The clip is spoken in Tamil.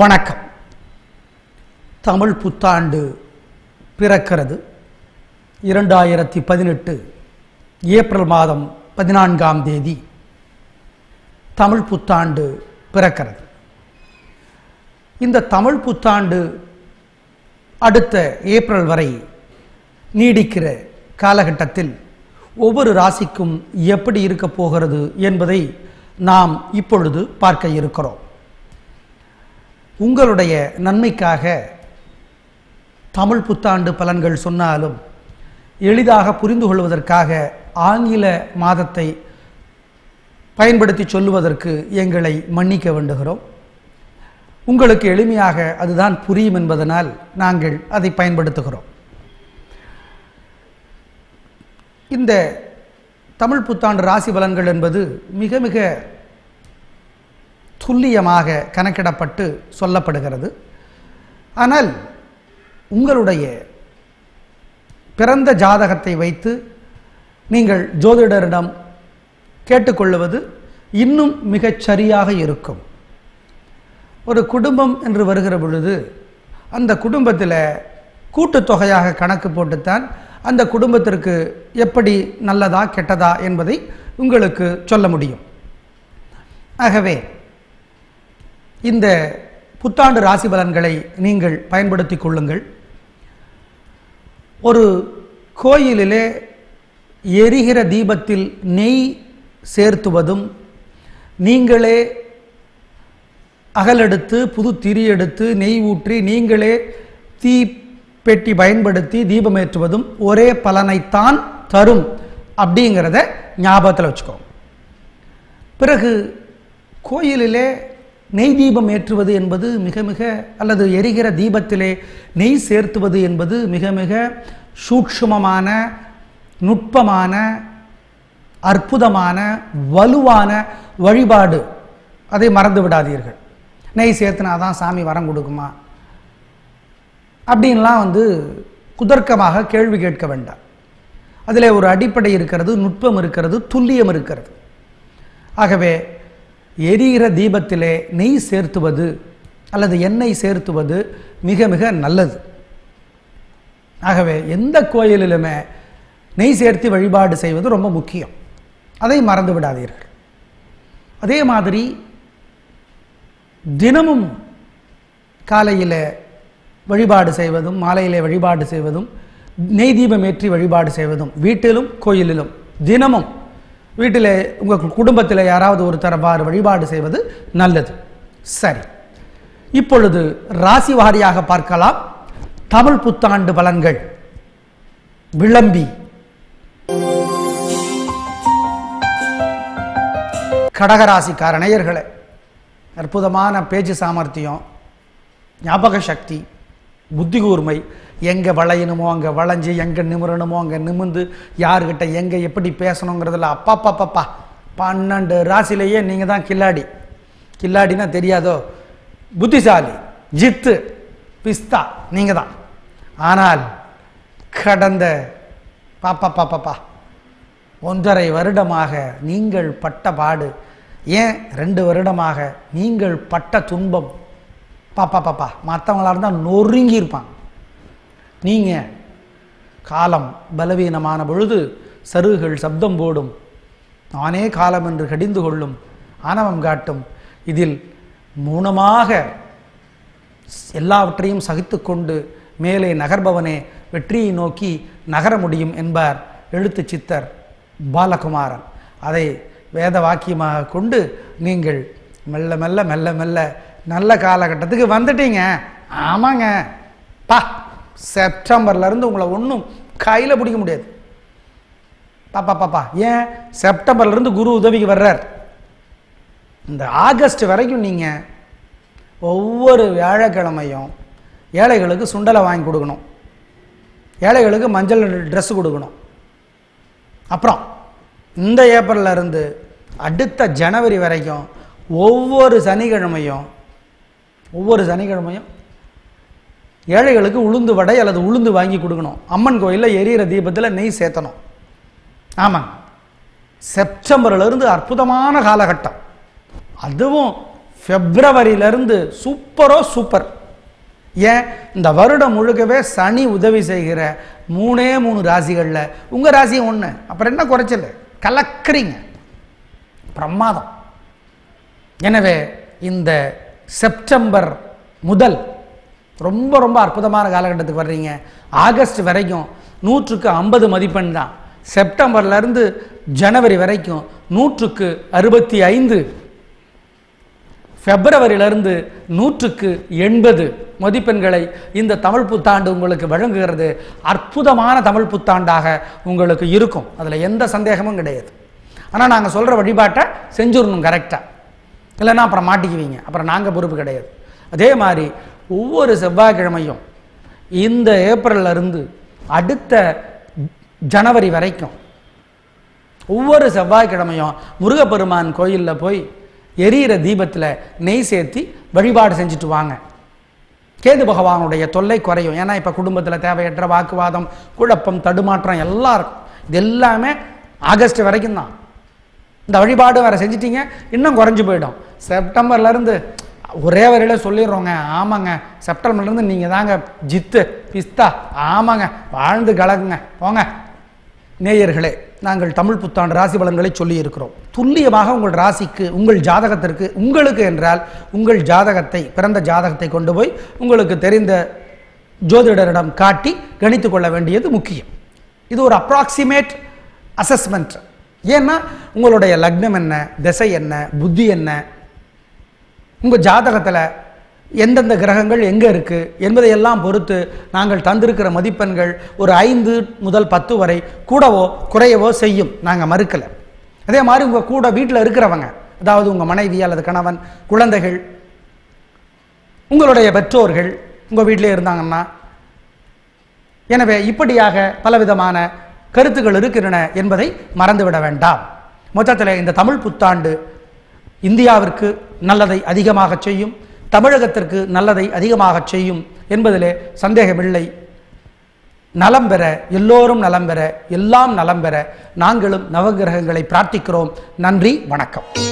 வணக்கம். தமிழ் புத்தாண்டு பிறக்கிறது. இரண்டாயிரத்தி பதினெட்டு ஏப்ரல் மாதம் பதினான்காம் தேதி தமிழ் புத்தாண்டு பிறக்கிறது. இந்த தமிழ் புத்தாண்டு அடுத்த ஏப்ரல் வரை நீடிக்கிற காலகட்டத்தில் ஒவ்வொரு ராசிக்கும் எப்படி இருக்க போகிறது என்பதை நாம் இப்பொழுது பார்க்க இருக்கிறோம். உங்களுடைய நன்மைக்காக தமிழ் புத்தாண்டு பலன்கள் சொன்னாலும் எளிதாக புரிந்து கொள்வதற்காக ஆங்கில மாதத்தை பயன்படுத்தி சொல்லுவதற்கு எங்களை மன்னிக்க வேண்டுகிறோம். உங்களுக்கு எளிமையாக அதுதான் புரியும் என்பதனால் நாங்கள் அதை பயன்படுத்துகிறோம். இந்த தமிழ் புத்தாண்டு ராசி பலன்கள் என்பது மிக மிக துல்லியமாக கணக்கிடப்பட்டு சொல்லப்படுகிறது. ஆனால் உங்களுடைய பிறந்த ஜாதகத்தை வைத்து நீங்கள் ஜோதிடரிடம் கேட்டுக்கொள்வது இன்னும் மிகச் சரியாக இருக்கும். ஒரு குடும்பம் என்று வருகிற பொழுது அந்த குடும்பத்தில் கூட்டுத்தொகையாக கணக்கு போட்டுத்தான் அந்த குடும்பத்திற்கு எப்படி நல்லதா கெட்டதா என்பதை உங்களுக்கு சொல்ல முடியும். ஆகவே இந்த புத்தாண்டு ராசி பலன்களை நீங்கள் பயன்படுத்தி கொள்ளுங்கள். ஒரு கோயிலிலே எரிகிற தீபத்தில் நெய் சேர்த்துவதும் நீங்களே அகலெடுத்து புது திரி எடுத்து நெய் ஊற்றி நீங்களே தீ பெட்டி பயன்படுத்தி தீபமேற்றுவதும் ஒரே பலனைத்தான் தரும் அப்படிங்கிறத ஞாபகத்தில் வச்சுக்கோங்க. பிறகு கோயிலிலே நெய் தீபம் ஏற்றுவது என்பது மிக மிக அல்லது எரிகிற தீபத்திலே நெய் சேர்த்துவது என்பது மிக மிக சூக்ஷமமான நுட்பமான அற்புதமான வலுவான வழிபாடு. அதை மறந்து விடாதீர்கள். நெய் சேர்த்துனாதான் சாமி வரம் கொடுக்குமா? அப்படின்லாம் வந்து குதர்க்கமாக கேள்வி கேட்க வேண்டாம். அதில் ஒரு அடிப்படை இருக்கிறது நுட்பம் இருக்கிறது துல்லியம் இருக்கிறது. ஆகவே எரிகிற தீபத்திலே நெய் சேர்த்துவது அல்லது எண்ணெய் சேர்த்துவது மிக மிக நல்லது. ஆகவே எந்த கோயிலிலுமே நெய் சேர்த்து வழிபாடு செய்வது ரொம்ப முக்கியம். அதை மறந்து விடாதீர்கள். அதே மாதிரி தினமும் காலையில் வழிபாடு செய்வதும் மாலையில் வழிபாடு செய்வதும் நெய் தீபம் ஏற்றி வழிபாடு செய்வதும் வீட்டிலும் கோயிலிலும் தினமும் வீட்டில் உங்கள் குடும்பத்தில் யாராவது ஒரு தரவாறு வழிபாடு செய்வது நல்லது. சரி. இப்பொழுது ராசி வாரியாக பார்க்கலாம். தமிழ் புத்தாண்டு பலன்கள். விளம்பி. கடகராசிக்கார நேயர்களே அற்புதமான பேச்சு சாமர்த்தியம் ஞாபக சக்தி புத்தி கூர்மை எங்கே வளையணுமோ அங்கே வளைஞ்சு எங்கே நிமிரணுமோ அங்கே நிமிந்து யாருக்கிட்ட எங்கே எப்படி பேசணுங்கிறதுல அப்பா பாப்பாப்பா பன்னெண்டு ராசிலேயே நீங்கள் தான் கில்லாடி. கில்லாடினா தெரியாதோ? புத்திசாலி ஜித்து பிஸ்தா நீங்கள் தான். ஆனால் கடந்த பாப்பா பாப்பாப்பா ஒன்றரை வருடமாக நீங்கள் பட்ட பாடு ஏன் ரெண்டு வருடமாக நீங்கள் பட்ட துன்பம் பாப்பா பாப்பா மற்றவங்களாக இருந்தால் நொறுங்கி இருப்பான் நீங்கள் காலம் பலவீனமான பொழுது சருகுகள் சப்தம் போடும். நானே காலம் என்று கடிந்து கொள்ளும் ஆணவம் காட்டும். இதில் மூலமாக எல்லாவற்றையும் சகித்து கொண்டு மேலே நகர்பவனே வெற்றியை நோக்கி நகர முடியும் என்பார் எழுத்து சித்தர் பாலகுமாரன். அதை வேத வாக்கியமாக கொண்டு நீங்கள் மெல்ல மெல்ல மெல்ல மெல்ல நல்ல காலகட்டத்துக்கு வந்துட்டீங்க. ஆமாங்க. பா செப்டம்பர்லேருந்து உங்களை ஒன்றும் கையில் பிடிக்க முடியாது. பாப்பா பாப்பா ஏன்? செப்டம்பர்லேருந்து குரு உதவிக்கு வர்றார். இந்த ஆகஸ்ட் வரைக்கும் நீங்கள் ஒவ்வொரு வியாழக்கிழமையும் ஏழைகளுக்கு சுண்டலை வாங்கி கொடுக்கணும். ஏழைகளுக்கு மஞ்சள் ட்ரெஸ்ஸு கொடுக்கணும். அப்புறம் இந்த ஏப்ரல்ல இருந்து அடுத்த ஜனவரி வரைக்கும் ஒவ்வொரு சனிக்கிழமையும் ஒவ்வொரு சனிக்கிழமையும் ஏழைகளுக்கு உளுந்து வடை அல்லது உளுந்து வாங்கி கொடுக்கணும். அம்மன் கோயிலில் எரியிற தீபத்தில் நெய் சேர்த்தணும் ஆமாங்க செப்டம்பர்லேருந்து அற்புதமான காலகட்டம். அதுவும் பிப்ரவரியிலிருந்து சூப்பரோ சூப்பர். ஏன்? இந்த வருடம் முழுக்கவே சனி உதவி செய்கிற மூணே மூணு ராசிகளில் உங்கள் ராசி ஒன்று அப்புறம் என்ன குறைச்சல்? கலக்குறீங்க. பிரமாதம். எனவே இந்த செப்டம்பர் முதல் ரொம்ப ரொம்ப அற்புதமான காலகட்டத்துக்கு வர்றீங்க. ஆகஸ்ட் வரைக்கும் நூற்றுக்கு ஐம்பது மதிப்பெண் தான். செப்டம்பர்லேருந்து ஜனவரி வரைக்கும் நூற்றுக்கு அறுபத்தி ஐந்து. பிப்ரவரியிலிருந்து நூற்றுக்கு எண்பது மதிப்பெண்களை இந்த தமிழ் புத்தாண்டு உங்களுக்கு வழங்குகிறது. அற்புதமான தமிழ் புத்தாண்டாக உங்களுக்கு இருக்கும். அதில் எந்த சந்தேகமும் கிடையாது. ஆனால் நாங்கள் சொல்கிற வழிபாட்டை செஞ்சுடணும் கரெக்டாக இல்லைன்னா அப்புறம் மாட்டிக்குவீங்க. அப்புறம் நாங்கள் பொறுப்பு கிடையாது. அதே மாதிரி ஒவ்வொரு செவ்வாய்க்கிழமையும் இந்த ஏப்ரல்ல இருந்து அடுத்த ஜனவரி வரைக்கும் ஒவ்வொரு செவ்வாய்க்கிழமையும் முருகப்பெருமான் கோயிலில் போய் எரியிற தீபத்தில் நெய் சேர்த்தி வழிபாடு செஞ்சுட்டு வாங்க. கேது பகவானுடைய தொல்லை குறையும். ஏன்னா இப்போ குடும்பத்தில் தேவையற்ற வாக்குவாதம் குழப்பம் தடுமாற்றம் எல்லாம் இருக்கும். இது எல்லாமே ஆகஸ்ட் வரைக்கும் தான் இந்த வழிபாடு வேறு செஞ்சிட்டீங்க இன்னும் குறைஞ்சு போயிடும். செப்டம்பர்லேருந்து ஒரே வரையில் சொல்லிடுறோங்க. ஆமாங்க. செப்டம்பர்லேருந்து நீங்கள் தாங்க. ஜித்து பிஸ்தா ஆமாங்க. வாழ்ந்து கலகுங்க. போங்க. நேயர்களே நாங்கள் தமிழ் புத்தாண்டு ராசி பலன்களை சொல்லி இருக்கிறோம் துல்லியமாக உங்கள் ராசிக்கு உங்கள் ஜாதகத்திற்கு உங்களுக்கு என்றால் உங்கள் ஜாதகத்தை பிறந்த ஜாதகத்தை கொண்டு போய் உங்களுக்கு தெரிந்த ஜோதிடரிடம் காட்டி கணித்து கொள்ள வேண்டியது முக்கியம். இது ஒரு அப்ராக்சிமேட் அசஸ்மெண்ட் ஏன்னா உங்களுடைய லக்னம் என்ன திசை என்ன புத்தி என்ன உங்கள் ஜாதகத்தில் எந்தெந்த கிரகங்கள் எங்கே இருக்குது என்பதையெல்லாம் பொறுத்து நாங்கள் தந்திருக்கிற மதிப்பெண்கள் ஒரு ஐந்து முதல் பத்து வரை கூடவோ குறையவோ செய்யும். நாங்கள் மறுக்கலை. அதே மாதிரி உங்கள் கூட வீட்டில் இருக்கிறவங்க அதாவது உங்கள் மனைவி அல்லது கணவன் குழந்தைகள் உங்களுடைய பெற்றோர்கள் உங்கள் வீட்டிலே இருந்தாங்கன்னா எனவே இப்படியாக பலவிதமான கருத்துக்கள் இருக்கின்றன என்பதை மறந்துவிட வேண்டாம். மொத்தத்தில் இந்த தமிழ் புத்தாண்டு இந்தியாவிற்கு நல்லதை அதிகமாக செய்யும் தமிழகத்திற்கு நல்லதை அதிகமாக செய்யும் என்பதிலே சந்தேகமில்லை. நலம் பெற எல்லோரும் நலம் பெற எல்லாம் நலம் பெற நாங்களும் நவகிரகங்களை பிரார்த்திக்கிறோம். நன்றி வணக்கம்.